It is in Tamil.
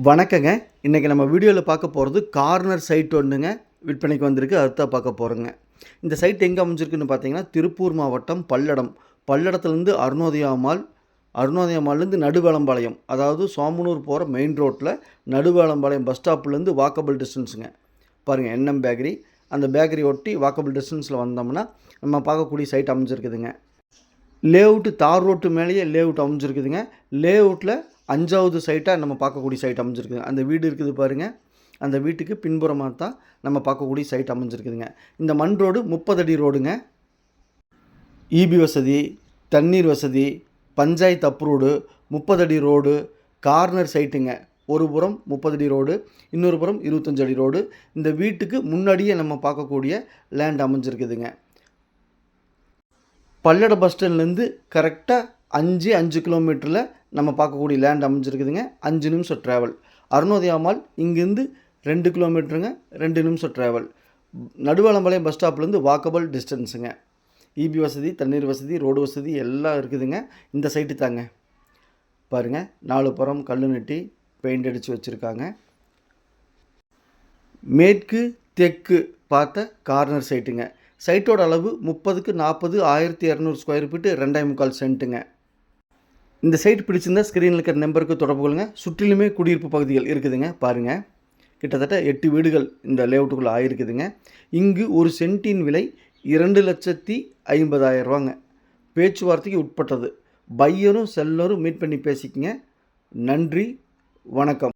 வணக்கங்க. இன்றைக்கி நம்ம வீடியோவில் பார்க்க போகிறது கார்னர் சைட் ஒன்றுங்க விற்பனைக்கு வந்திருக்கு. அடுத்த பார்க்க போகிறோங்க இந்த சைட் எங்கே அமைஞ்சிருக்குன்னு பார்த்தீங்கன்னா திருப்பூர் மாவட்டம் பல்லடம். பல்லடத்துலேருந்து அருணோதயாமால் அருணோதயமாலேருந்து நடுவேளம்பாளையம். அதாவது சோமனூர் போகிற மெயின் ரோட்டில் நடுவேளம்பாளையம் பஸ் ஸ்டாப்லேருந்து வாக்கபிள் டிஸ்டன்ஸுங்க பாருங்கள் என்எம் பேக்கரி அந்த பேக்கரி ஒட்டி வாக்கபிள் டிஸ்டன்ஸில் வந்தோம்னா நம்ம பார்க்கக்கூடிய சைட் அமைஞ்சிருக்குதுங்க. லேஅவுட்டு தார் ரோட்டு மேலேயே லேஅவுட் அமைஞ்சிருக்குதுங்க. லேஅவுட்டில் அஞ்சாவது சைட்டாக நம்ம பார்க்கக்கூடிய சைட் அமைஞ்சிருக்குங்க அந்த வீடு இருக்குது பாருங்கள் அந்த வீட்டுக்கு பின்புறமாக தான் நம்ம பார்க்கக்கூடிய சைட் அமைஞ்சிருக்குதுங்க. இந்த மண் ரோடு முப்பது அடி ரோடுங்க. இபி வசதி தண்ணீர் வசதி பஞ்சாயத்து அப்ரூவ்டு முப்பது அடி ரோடு கார்னர் சைட்டுங்க. ஒரு புறம் முப்பது அடி ரோடு இன்னொரு புறம் இருபத்தஞ்சு அடி ரோடு. இந்த வீட்டுக்கு முன்னாடியே நம்ம பார்க்கக்கூடிய லேண்ட் அமைஞ்சிருக்குதுங்க. பல்லட பஸ் ஸ்டாண்ட்லேருந்து கரெக்டாக அஞ்சு அஞ்சு கிலோமீட்டரில் நம்ம பார்க்கக்கூடிய லேண்ட் அமைஞ்சிருக்குதுங்க. அஞ்சு நிமிஷம் ட்ராவல் அருணோதயாமால் இங்கேருந்து ரெண்டு கிலோமீட்டருங்க ரெண்டு நிமிஷம் ட்ராவல் நடுவாளம்பாளையம் பஸ் ஸ்டாப்லேருந்து வாக்கபிள் டிஸ்டன்ஸுங்க இபி வசதி தண்ணீர் வசதி ரோடு வசதி எல்லாம் இருக்குதுங்க. இந்த சைட்டு தாங்க. பாருங்கள் நாலு புறம் கல் நட்டி பெயிண்ட் அடித்து வச்சுருக்காங்க. மேற்கு தெற்கு பார்த்த கார்னர் சைட்டுங்க சைட்டோட அளவு முப்பதுக்கு நாற்பது ஆயிரத்தி இரநூறு ஸ்கொயர் ஃபீட்டு ரெண்டாயிரம் முக்கால் சென்ட்டுங்க இந்த சைட் பிடிச்சிருந்தா ஸ்க்ரீனில் இருக்கிற நம்பருக்கு தொடர்பு கொள்ளுங்க. சுற்றிலுமே குடியிருப்பு பகுதிகள் இருக்குதுங்க பாருங்கள் கிட்டத்தட்ட எட்டு வீடுகள் இந்த லேஅவுட்டுக்குள்ளே ஆயிருக்குதுங்க. இங்கு ஒரு சென்ட்டின் விலை இரண்டு லட்சத்தி ஐம்பதாயிரம் ரூபாங்க. பேச்சுவார்த்தைக்கு உட்பட்டது. பையரும் செல்லரும் மீட் பண்ணி பேசிக்கங்க. நன்றி வணக்கம்.